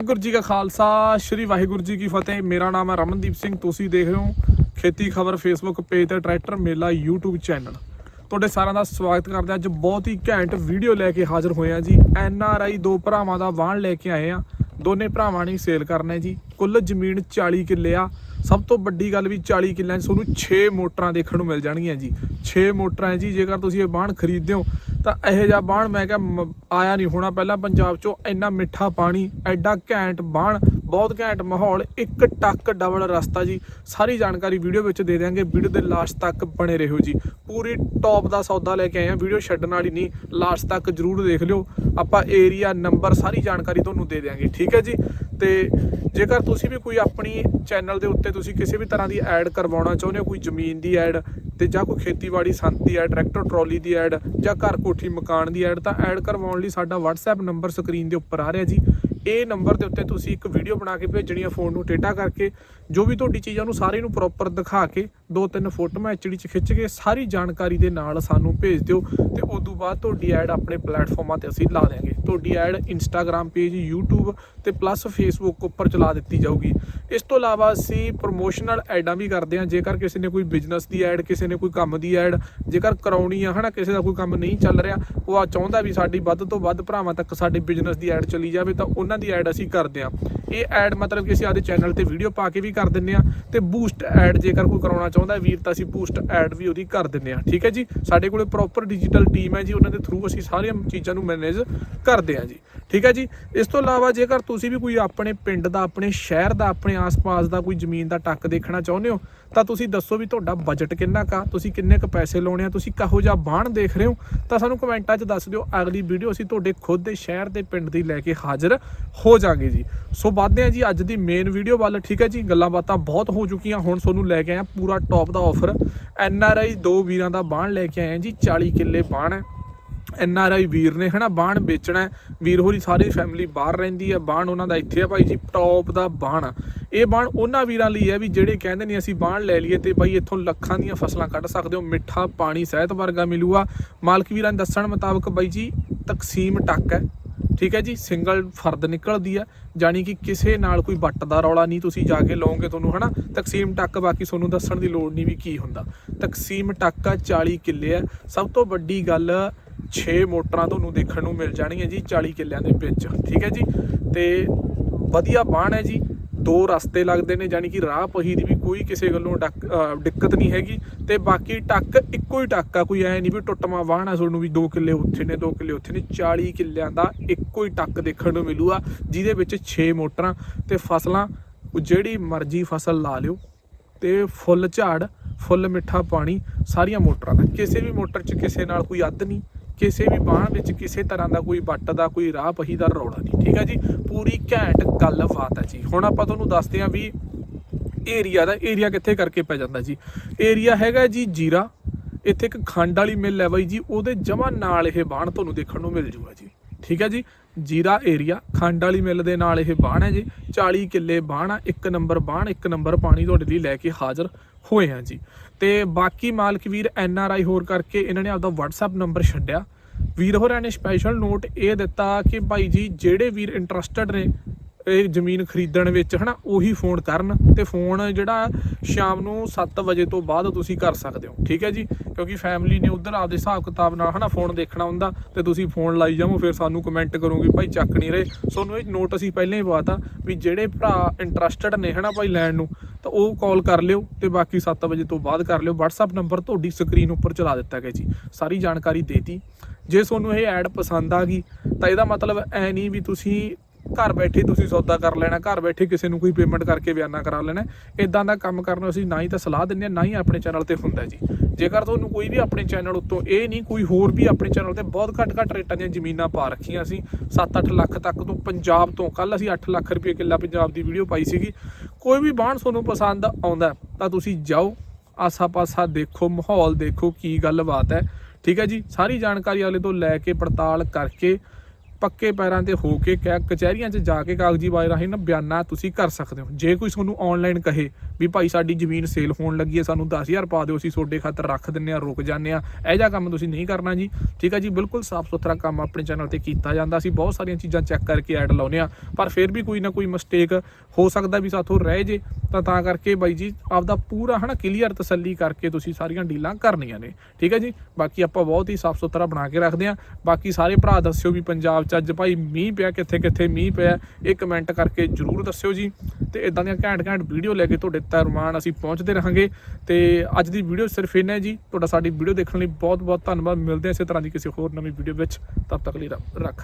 ਵਾਹਿਗੁਰੂ ਜੀ ਕਾ ਖਾਲਸਾ, ਸ੍ਰੀ ਵਾਹਿਗੁਰੂ ਜੀ ਕੀ ਫਤਿਹ। ਮੇਰਾ ਨਾਮ ਹੈ ਰਮਨਦੀਪ ਸਿੰਘ, ਤੁਸੀਂ ਦੇਖ ਰਹੇ ਹੋ ਖੇਤੀ ਖਬਰ ਫੇਸਬੁੱਕ ਪੇਜ ਤੇ ਟਰੈਕਟਰ ਮੇਲਾ YouTube ਚੈਨਲ ਤੁਹਾਡੇ ਸਾਰਿਆਂ ਦਾ ਸਵਾਗਤ ਕਰਦੇ ਅੱਜ ਬਹੁਤ ਹੀ ਘੈਂਟ ਵੀਡੀਓ ਲੈ ਕੇ ਹਾਜ਼ਰ ਹੋਏ ਆ ਜੀ। ਐਨ ਆਰ ਆਈ ਦੋ ਭਰਾਵਾਂ ਦਾ ਵਾਹਣ ਲੈ ਕੇ ਆਏ ਆ ਦੋਨੇ ਭਰਾਵਾਂ ਨੇ ਸੇਲ ਕਰਨਾ ਜੀ। ਕੁੱਲ ਜ਼ਮੀਨ 40 ਕਿੱਲੇ ਆ। ਸਭ ਤੋਂ ਵੱਡੀ ਗੱਲ ਵੀ 40 ਕਿੱਲਿਆਂ 'ਚ ਤੁਹਾਨੂੰ 6 ਮੋਟਰਾਂ ਦੇਖਣ ਨੂੰ ਮਿਲ ਜਾਣਗੀਆਂ ਜੀ। 6 ਮੋਟਰਾਂ ਜੀ, ਜੇਕਰ ਤੁਸੀਂ ਇਹ ਬਾਣ ਖਰੀਦਦੇ ਹੋ, ਤਾਂ ਇਹੋ ਜਿਹਾ ਬਾਣ ਮੈਂ ਕਿਹਾ ਮ- ਆਇਆ ਨਹੀਂ ਹੋਣਾ ਪਹਿਲਾਂ ਪੰਜਾਬ 'ਚੋਂ। ਇੰਨਾ ਮਿੱਠਾ ਪਾਣੀ, ਐਡਾ ਘੈਂਟ ਬਾਣ ਬਹੁਤ ਘੈਂਟ ਮਾਹੌਲ, ਇੱਕ ਟੱਕ ਡਬਲ ਰਸਤਾ ਜੀ। ਸਾਰੀ ਜਾਣਕਾਰੀ ਵੀਡੀਓ ਵਿੱਚ ਦੇ ਦਿਆਂਗੇ। ਵੀਡੀਓ ਦੇ ਲਾਸਟ ਤੱਕ ਬਣੇ ਰਹੋ ਜੀ। ਪੂਰੀ ਟੌਪ ਦਾ ਸੌਦਾ ਲੈ ਕੇ ਆਏ ਆ। ਵੀਡੀਓ ਛੱਡਣ ਵਾਲੀ ਨਹੀਂ, ਲਾਸਟ ਤੱਕ ਜਰੂਰ ਦੇਖ ਲਿਓ। ਆਪਾਂ ਏਰੀਆ ਨੰਬਰ ਸਾਰੀ ਜਾਣਕਾਰੀ ਤੁਹਾਨੂੰ ਦੇ ਦਿਆਂਗੇ। ਠੀਕ ਹੈ ਜੀ? ਤੇ ਜੇਕਰ ਤੁਸੀਂ ਵੀ ਕੋਈ ਆਪਣੀ ਚੈਨਲ ਦੇ ਉੱਤੇ ਤੁਸੀਂ ਕਿਸੇ ਵੀ ਤਰ੍ਹਾਂ ਦੀ ਐਡ ਕਰਵਾਉਣਾ ਚਾਹੁੰਦੇ ਹੋ, ਕੋਈ ਜ਼ਮੀਨ ਦੀ ਐਡ ਤੇ ਜਾਂ ਕੋਈ ਖੇਤੀਬਾੜੀ ਸੰਦ ਦੀ ਐਡ ਟਰੈਕਟਰ ਟਰਾਲੀ ਦੀ ਐਡ ਜਾਂ ਘਰ ਕੋਠੀ ਮਕਾਨ ਦੀ ਐਡ ਤਾਂ ਐਡ ਕਰਵਾਉਣ ਲਈ ਸਾਡਾ WhatsApp ਨੰਬਰ ਸਕਰੀਨ ਦੇ ਉੱਪਰ ਆ ਰਿਹਾ ਜੀ। ਇਹ ਨੰਬਰ ਦੇ ਉੱਤੇ ਤੁਸੀਂ ਇੱਕ ਵੀਡੀਓ ਬਣਾ ਕੇ ਭੇਜਣੀ ਆ ਫੋਨ ਨੂੰ ਟੇਢਾ ਕਰਕੇ, ਜੋ ਵੀ ਤੁਹਾਡੀ ਚੀਜ਼ਾਂ ਨੂੰ ਸਾਰੇ ਨੂੰ ਪ੍ਰੋਪਰ ਦਿਖਾ ਕੇ ਦੋ ਤਿੰਨ ਫੋਟੋਆਂ ਐਚਡੀ ਚ ਖਿੱਚ ਕੇ ਸਾਰੀ ਜਾਣਕਾਰੀ ਦੇ ਨਾਲ ਸਾਨੂੰ ਭੇਜ ਦਿਓ ਤੇ ਉਸ ਤੋਂ ਬਾਅਦ ਤੁਹਾਡੀ ਐਡ ਆਪਣੇ ਪਲੇਟਫਾਰਮਾਂ ਤੇ ਅਸੀਂ ਲਾ ਦੇਵਾਂਗੇ ਤੁਹਾਡੀ ਐਡ ਇੰਸਟਾਗ੍ਰam ਪੇਜ YouTube ਤੇ ਪਲੱਸ Facebook ਉੱਪਰ ਚਲਾ ਦਿੱਤੀ ਜਾਊਗੀ। ਇਸ ਤੋਂ ਇਲਾਵਾ ਅਸੀਂ ਪ੍ਰੋਮੋਸ਼ਨਲ ਐਡਾਂ ਵੀ ਕਰਦੇ ਹਾਂ। ਜੇਕਰ ਕਿਸੇ ਨੇ ਕੋਈ ਬਿਜ਼ਨਸ ਦੀ ਐਡ, ਕਿਸੇ ਨੇ ਕੋਈ ਕੰਮ ਦੀ ਐਡ, ਜੇਕਰ ਕਰਾਉਣੀ ਆ, ਹਨਾ, ਕਿਸੇ ਦਾ ਕੋਈ ਕੰਮ ਨਹੀਂ ਚੱਲ ਰਿਹਾ, ਉਹ ਆ ਚਾਹੁੰਦਾ ਵੀ ਸਾਡੀ ਵੱਧ ਤੋਂ ਵੱਧ ਭਰਾਵਾਂ ਤੱਕ ਸਾਡੇ ਬਿਜ਼ਨਸ ਦੀ ਐਡ ਚਲੀ ਜਾਵੇ ਤਾਂ ਉਹਨਾਂ ਦੀ ਐਡ ਅਸੀਂ ਕਰਦੇ ਹਾਂ। ਇਹ ਐਡ ਮਤਲਬ ਕਿ ਅਸੀਂ ਆਪਦੇ ਚੈਨਲ ਤੇ ਵੀਡੀਓ ਪਾ ਕੇ ਵੀ ਕਰ ਦਿੰਨੇ ਆ ਤੇ ਬੂਸਟ ਐਡ ਜੇਕਰ ਕੋਈ ਕਰਾਉਣਾ ਚਾਹੁੰਦਾ ਵੀਰ, ਤਾਂ ਅਸੀਂ ਬੂਸਟ ਐਡ ਵੀ ਉਹਦੀ ਕਰ ਦਿੰਦੇ ਆ ਠੀਕ ਹੈ ਜੀ? ਸਾਡੇ ਕੋਲੇ ਪ੍ਰੋਪਰ ਡਿਜੀਟਲ ਟੀਮ ਹੈ ਜੀ, ਉਹਨਾਂ ਦੇ ਥਰੂ ਅਸੀਂ ਸਾਰੀਆਂ ਚੀਜ਼ਾਂ ਨੂੰ ਮੈਨੇਜ ਕਰਦੇ ਆ ਜੀ। ਠੀਕ ਹੈ ਜੀ? ਇਸ ਤੋਂ ਇਲਾਵਾ ਜੇਕਰ ਤੁਸੀਂ ਵੀ ਕੋਈ ਆਪਣੇ ਪਿੰਡ ਦਾ, ਆਪਣੇ ਸ਼ਹਿਰ ਦਾ, ਆਪਣੇ ਆਸ-ਪਾਸ ਦਾ ਕੋਈ ਜ਼ਮੀਨ ਦਾ ਟੱਕ ਦੇਖਣਾ ਚਾਹੁੰਦੇ ਹੋ, ਤਾਂ ਤੁਸੀਂ ਦੱਸੋ ਵੀ ਤੁਹਾਡਾ ਬਜਟ ਕਿੰਨਾ ਕਾ ਤੁਸੀਂ ਕਿੰਨੇ ਕੁ ਪੈਸੇ ਲਾਉਣੇ ਆ, ਤੁਸੀਂ ਕਹੋ ਜਿਹਾ ਬਾਣ ਦੇਖ ਰਹੇ ਹੋ, ਤਾਂ ਸਾਨੂੰ ਕਮੈਂਟਾਂ 'ਚ ਦੱਸ ਦਿਓ। ਅਗਲੀ ਵੀਡੀਓ ਅਸੀਂ ਤੁਹਾਡੇ ਖੁਦ ਦੇ ਸ਼ਹਿਰ ਦੇ ਪਿੰਡ ਦੀ ਲੈ ਕੇ ਹਾਜ਼ਰ ਹੋ ਜਾਾਂਗੇ ਜੀ। ਸੋ ਵੱਧਦੇ ਆ ਜੀ ਅੱਜ ਦੀ ਮੇਨ ਵੀਡੀਓ ਵੱਲ। ਠੀਕ ਹੈ ਜੀ? ਗੱਲਾਂ ਬਾਤਾਂ ਬਹੁਤ ਹੋ ਚੁੱਕੀਆਂ, ਹੁਣ ਤੁਹਾਨੂੰ ਲੈ ਕੇ ਆਇਆ ਪੂਰਾ ਟੌਪ ਦਾ ਆਫਰ ਐਨ ਆਰ ਆਈ ਦੋ ਵੀਰਾਂ ਦਾ ਬਾਣ ਲੈ ਕੇ ਆਏ ਜੀ 40 ਕਿੱਲੇ ਬਾਣ ਹੈ। ਐਨ ਆਰ ਆਈ ਵੀਰ ਨੇ ਹਨਾ ਬਾਣ ਵੇਚਣਾ ਵੀਰ ਹੋਰੀ ਸਾਰੀ ਫੈਮਿਲੀ ਬਾਹਰ ਰਹਿੰਦੀ ਹੈ ਬਾਣ ਉਹਨਾਂ ਦਾ ਇੱਥੇ ਆ ਭਾਈ ਜੀ ਟੌਪ ਦਾ ਬਾਣ ਇਹ ਬਾਣ ਉਹਨਾਂ ਵੀਰਾਂ ਲਈ ਹੈ ਵੀ ਜਿਹੜੇ ਕਹਿੰਦੇ ਨੇ ਅਸੀਂ ਬਾਣ ਲੈ ਲਈਏ ਤੇ ਭਾਈ ਇੱਥੋਂ ਲੱਖਾਂ ਦੀਆਂ ਫਸਲਾਂ ਕੱਢ ਸਕਦੇ ਹੋ, ਮਿੱਠਾ ਪਾਣੀ ਸਿਹਤ ਵਰਗਾ ਮਿਲੂਗਾ। ਮਾਲਕ ਵੀਰਾਂ ਦੇ ਦੱਸਣ ਮੁਤਾਬਕ ਬਾਈ ਜੀ, ਤਕਸੀਮ ਟੱਕ ਹੈ। ਠੀਕ ਹੈ ਜੀ, ਸਿੰਗਲ ਫਰਦ ਨਿਕਲਦੀ ਹੈ ਜਾਨੀ ਕਿ ਕਿਸੇ ਨਾਲ ਕੋਈ ਵੱਟ ਦਾ ਰੌਲਾ ਨਹੀਂ, ਤੁਸੀਂ ਜਾ ਕੇ ਲਓਗੇ ਤੁਹਾਨੂੰ, ਹਨਾ? ਤਕਸੀਮ ਟੱਕ ਬਾਕੀ ਤੁਹਾਨੂੰ ਦੱਸਣ ਦੀ ਲੋੜ ਨਹੀਂ ਵੀ ਕੀ ਹੁੰਦਾ। ਤਕਸੀਮ ਟੱਕ ਆ 40 ਕਿੱਲੇ ਆ। ਸਭ ਤੋਂ ਵੱਡੀ ਗੱਲ 6 ਮੋਟਰਾਂ ਤੁਹਾਨੂੰ ਦੇਖਣ ਨੂੰ ਮਿਲ ਜਾਣਗੀਆਂ ਜੀ 40 ਕਿੱਲਿਆਂ ਦੇ ਵਿੱਚ, ਠੀਕ ਹੈ ਜੀ? ਤੇ ਵਧੀਆ ਬਾਣ ਹੈ ਜੀ, ਦੋ ਰਸਤੇ ਲੱਗਦੇ ਨੇ ਜਾਨੀ ਕਿ ਰਾਹ ਪਹੀ ਦੀ ਵੀ ਕੋਈ ਕਿਸੇ ਗੱਲੋਂ ਡੱਕ- ਦਿੱਕਤ ਨਹੀਂ ਹੈਗੀ ਤੇ ਬਾਕੀ ਟੱਕ ਇੱਕੋ ਹੀ ਟੱਕ ਆ, ਕੋਈ ਐ ਨਹੀਂ ਵੀ ਟੁੱਟਮਾ ਵਾਹਣਾ ਤੁਹਾਨੂੰ ਵੀ 2 ਕਿੱਲੇ ਉੱਥੇ ਨੇ 2 ਕਿੱਲੇ ਉੱਥੇ ਨੇ 40 ਕਿੱਲਿਆਂ ਦਾ ਇੱਕੋ ਹੀ ਟੱਕ ਦੇਖਣ ਨੂੰ ਮਿਲੂਗਾ, ਜਿਹਦੇ ਵਿੱਚ 6 ਮੋਟਰਾਂ ਤੇ ਫਸਲਾਂ ਜਿਹੜੀ ਮਰਜ਼ੀ ਫਸਲ ਲਾ ਲਿਓ ਤੇ ਫੁੱਲ ਝਾੜ, ਫੁੱਲ ਮਿੱਠਾ ਪਾਣੀ, ਸਾਰੀਆਂ ਮੋਟਰਾਂ ਦਾ, ਕਿਸੇ ਵੀ ਮੋਟਰ 'ਚ ਕਿਸੇ ਨਾਲ ਕੋਈ ਅੱਧ ਨਹੀਂ, ਕਿਸੇ ਵੀ ਬਾਣ ਵਿੱਚ ਕਿਸੇ ਤਰ੍ਹਾਂ ਦਾ ਕੋਈ ਵੱਟ ਦਾ, ਕੋਈ ਰਾਹ ਪਹੀ ਦਾ ਰੌਲਾ ਨਹੀਂ, ਠੀਕ ਹੈ ਜੀ? ਪੂਰੀ ਘੈਂਟ ਗੱਲਬਾਤ ਹੈ ਜੀ। ਹੁਣ ਆਪਾਂ ਤੁਹਾਨੂੰ ਦੱਸਦੇ ਹਾਂ ਵੀ ਏਰੀਆ ਦਾ ਏਰੀਆ ਕਿੱਥੇ ਕਰਕੇ ਪੈ ਜਾਂਦਾ ਜੀ? ਏਰੀਆ ਹੈਗਾ ਜੀ ਜੀਰਾ। ਇੱਥੇ ਇੱਕ ਖੰਡ ਵਾਲੀ ਮਿਲ ਹੈ ਬਾਈ ਜੀ, ਉਹਦੇ ਜਮਾ ਨਾਲ ਇਹ ਬਾਣ ਤੁਹਾਨੂੰ ਦੇਖਣ ਨੂੰ ਮਿਲ ਜੂਗਾ ਜੀ। ਠੀਕ ਹੈ ਜੀ? ਜੀਰਾ ਏਰੀਆ ਖੰਡ ਵਾਲੀ ਮਿਲ ਦੇ ਨਾਲ ਇਹ ਬਾਣ ਹੈ ਜੀ। 40 ਕਿੱਲੇ ਬਾਣ ਆ, ਇੱਕ ਨੰਬਰ ਬਾਣ, ਇੱਕ ਨੰਬਰ ਪਾਣੀ ਤੁਹਾਡੇ ਲਈ ਲੈ ਕੇ ਹਾਜ਼ਰ ਹੋਏ ਆ ਜੀ। ਤੇ ਬਾਕੀ ਮਾਲਕ ਵੀਰ ਐਨ ਆਰ ਆਈ ਹੋਰ ਕਰਕੇ ਇਹਨਾਂ ਨੇ ਆਪਦਾ WhatsApp ਨੰਬਰ ਛੱਡਿਆ। ਵੀਰ ਹੋਰਾਂ ਨੇ ਸਪੈਸ਼ਲ ਨੋਟ ਇਹ ਦਿੱਤਾ ਕਿ ਭਾਈ ਜੀ, ਜਿਹੜੇ ਵੀਰ ਇੰਟਰਸਟਡ ਨੇ ਇਹ ਜ਼ਮੀਨ ਖਰੀਦਣ ਵਿੱਚ, ਹਨਾ, ਉਹੀ ਫੋਨ ਕਰਨ ਤੇ ਫੋਨ ਜਿਹੜਾ ਸ਼ਾਮ ਨੂੰ 7 ਵਜੇ ਤੋਂ ਬਾਅਦ ਤੁਸੀਂ ਕਰ ਸਕਦੇ ਹੋ, ਠੀਕ ਹੈ ਜੀ? ਕਿਉਂਕਿ ਫੈਮਿਲੀ ਨੇ ਉਧਰ ਆਪਦੇ ਹਿਸਾਬ ਕਿਤਾਬ ਨਾਲ, ਹਨਾ, ਫੋਨ ਦੇਖਣਾ ਹੁੰਦਾ ਤੇ ਤੁਸੀਂ ਫੋਨ ਲਾਈ ਜਾਵੋ, ਫਿਰ ਸਾਨੂੰ ਕਮੈਂਟ ਕਰੋਗੇ ਭਾਈ ਚੱਕ ਨਹੀਂ ਰਹੇ। ਤੁਹਾਨੂੰ ਇਹ ਨੋਟ ਅਸੀਂ ਪਹਿਲਾਂ ਹੀ ਪਵਾਤਾ ਵੀ ਜਿਹੜੇ ਭਰਾ ਇੰਟਰਸਟਡ ਨੇ, ਹਨਾ, ਭਾਈ ਲੈਣ ਨੂੰ, ਤਾਂ ਉਹ ਕਾਲ ਕਰ ਲਿਓ ਤੇ ਬਾਕੀ 7 ਵਜੇ ਤੋਂ ਬਾਅਦ ਕਰ ਲਿਓ। WhatsApp ਨੰਬਰ ਤੁਹਾਡੀ ਸਕਰੀਨ ਉੱਪਰ ਚਲਾ ਦਿੱਤਾ ਗਿਆ ਜੀ, ਸਾਰੀ ਜਾਣਕਾਰੀ ਦੇਤੀ। ਜੇ ਤੁਹਾਨੂੰ ਇਹ ਐਡ ਪਸੰਦ ਆ ਗਈ, ਤਾਂ ਇਹਦਾ ਮਤਲਬ ਐ ਨਹੀਂ ਵੀ ਤੁਸੀਂ ਘਰ ਬੈਠੇ ਤੁਸੀਂ ਸੌਦਾ ਕਰ ਲੈਣਾ, ਘਰ ਬੈਠੇ ਕਿਸੇ ਨੂੰ ਕੋਈ ਪੇਮੈਂਟ ਕਰਕੇ ਬਿਆਨਾ ਕਰਾ ਲੈਣਾ ਇਦਾਂ ਦਾ ਕੰਮ ਕਰਨ ਨੂੰ ਅਸੀਂ ਨਾ ਹੀ ਤਾਂ ਸਲਾਹ ਦਿੰਦੇ ਹਾਂ, ਨਾ ਹੀ ਆਪਣੇ ਚੈਨਲ ਤੇ ਹੁੰਦਾ ਜੀ। ਜੇਕਰ ਤੁਹਾਨੂੰ ਕੋਈ ਵੀ ਆਪਣੇ ਚੈਨਲ ਉੱਤੋਂ ਇਹ ਨਹੀਂ, ਕੋਈ ਹੋਰ ਵੀ ਆਪਣੇ ਚੈਨਲ ਤੇ ਬਹੁਤ ਘੱਟ ਘੱਟ ਰੇਟਾਂ ਦੀਆਂ ਜ਼ਮੀਨਾਂ ਪਾ ਰੱਖੀਆਂ ਅਸੀਂ 7-8 ਲੱਖ ਤੱਕ ਤੋਂ ਪੰਜਾਬ ਤੋਂ ਕੱਲ ਅਸੀਂ 8 ਲੱਖ ਰੁਪਏ ਕਿੱਲਾ ਪੰਜਾਬ ਦੀ ਵੀਡੀਓ ਪਾਈ ਸੀਗੀ। ਕੋਈ ਵੀ ਬਾਣ ਤੁਹਾਨੂੰ ਪਸੰਦ ਆਉਂਦਾ, ਤਾਂ ਤੁਸੀਂ ਜਾਓ, ਆਸਾ-ਪਾਸਾ ਦੇਖੋ, ਮਾਹੌਲ ਦੇਖੋ ਕੀ ਗੱਲਬਾਤ ਹੈ। ਠੀਕ ਹੈ ਜੀ, ਸਾਰੀ ਜਾਣਕਾਰੀ ਵਾਲੇ ਤੋਂ ਲੈ ਕੇ ਪੜਤਾਲ ਕਰਕੇ ਪੱਕੇ ਪੈਰਾਂ ਤੇ ਹੋ ਕੇ ਕ- ਕਚਹਿਰੀਆਂ 'ਚ ਜਾ ਕੇ ਕਾਗਜ਼ੀ ਬਾਜ ਰਾਹੀਂ ਨਾ ਬਿਆਨਾ ਤੁਸੀਂ ਕਰ ਸਕਦੇ ਹੋ। ਜੇ ਕੋਈ ਤੁਹਾਨੂੰ ਆਨਲਾਈਨ ਕਹੇ ਵੀ ਭਾਈ ਸਾਡੀ ਜ਼ਮੀਨ ਸੇਲ ਹੋਣ ਲੱਗੀ ਹੈ, ਸਾਨੂੰ 10000 ਪਾ ਦਿਓ, ਅਸੀਂ ਤੁਹਾਡੇ ਖਾਤਰ ਰੱਖ ਦਿੰਨੇ ਆ ਰੁਕ ਜਾਂਦੇ ਆ ਇਹ ਜਿਹਾ ਕੰਮ ਤੁਸੀਂ ਨਹੀਂ ਕਰਨਾ ਜੀ। ਠੀਕ ਹੈ ਜੀ, ਬਿਲਕੁਲ ਸਾਫ਼ ਸੁਥਰਾ ਕੰਮ ਆਪਣੇ ਚੈਨਲ ਤੇ ਕੀਤਾ ਜਾਂਦਾ। ਅਸੀਂ ਬਹੁਤ ਸਾਰੀਆਂ ਚੀਜ਼ਾਂ ਚੈੱਕ ਕਰਕੇ ਐਡ ਲਾਉਨੇ ਆ ਪਰ ਫਿਰ ਵੀ ਕੋਈ ਨਾ ਕੋਈ ਮਿਸਟੇਕ ਹੋ ਸਕਦਾ ਵੀ ਸਾਥੋਂ ਰਹਿ ਜੇ। ਤਾਂ ਤਾਂ ਕਰਕੇ ਬਾਈ ਜੀ, ਆਪਦਾ ਪੂਰਾ ਹਨਾ ਕਲੀਅਰ ਤਸੱਲੀ ਕਰਕੇ ਤੁਸੀਂ ਸਾਰੀਆਂ ਡੀਲਾਂ ਕਰਨੀਆਂ ਨੇ। ਠੀਕ ਹੈ ਜੀ, ਬਾਕੀ ਆਪਾਂ ਬਹੁਤ ਹੀ ਸਾਫ਼ ਸੁਥਰਾ ਬਣਾ ਕੇ ਰੱਖਦੇ ਆ ਬਾਕੀ ਸਾਰੇ ਭਰਾ ਦੱਸਿਓ ਵੀ ਪੰਜਾਬ 'ਚ ਅੱਜ ਭਾਈ ਮੀਂਹ ਪਿਆ ਕਿੱਥੇ ਕਿੱਥੇ ਮੀਂਹ ਪਿਆ, ਇਹ ਕਮੈਂਟ ਕਰਕੇ ਜਰੂਰ ਦੱਸਿਓ ਜੀ। ਤੇ ਇਦਾਂ ਦੀਆਂ ਘੈਂਟ ਘੈਂਟ ਵੀਡੀਓ ਲੈ ਕੇ ਤੁਹਾਡੇ ਤਰਮਾਨ ਅਸੀਂ ਪਹੁੰਚਦੇ ਰਹਾਂਗੇ। ਤੇ ਅੱਜ ਦੀ ਵੀਡੀਓ ਸਿਰਫ ਇੰਨਾ ਹੈ ਜੀ। ਤੁਹਾਡਾ ਸਾਡੀ ਵੀਡੀਓ ਦੇਖਣ ਲਈ ਬਹੁਤ ਬਹੁਤ ਧੰਨਵਾਦ। ਮਿਲਦੇ ਹਾਂ ਇਸੇ ਤਰ੍ਹਾਂ ਦੀ ਕਿਸੇ ਹੋਰ ਨਵੀਂ ਵੀਡੀਓ ਵਿੱਚ। ਤਦ ਤੱਕ ਲਈ ਰੱਖ।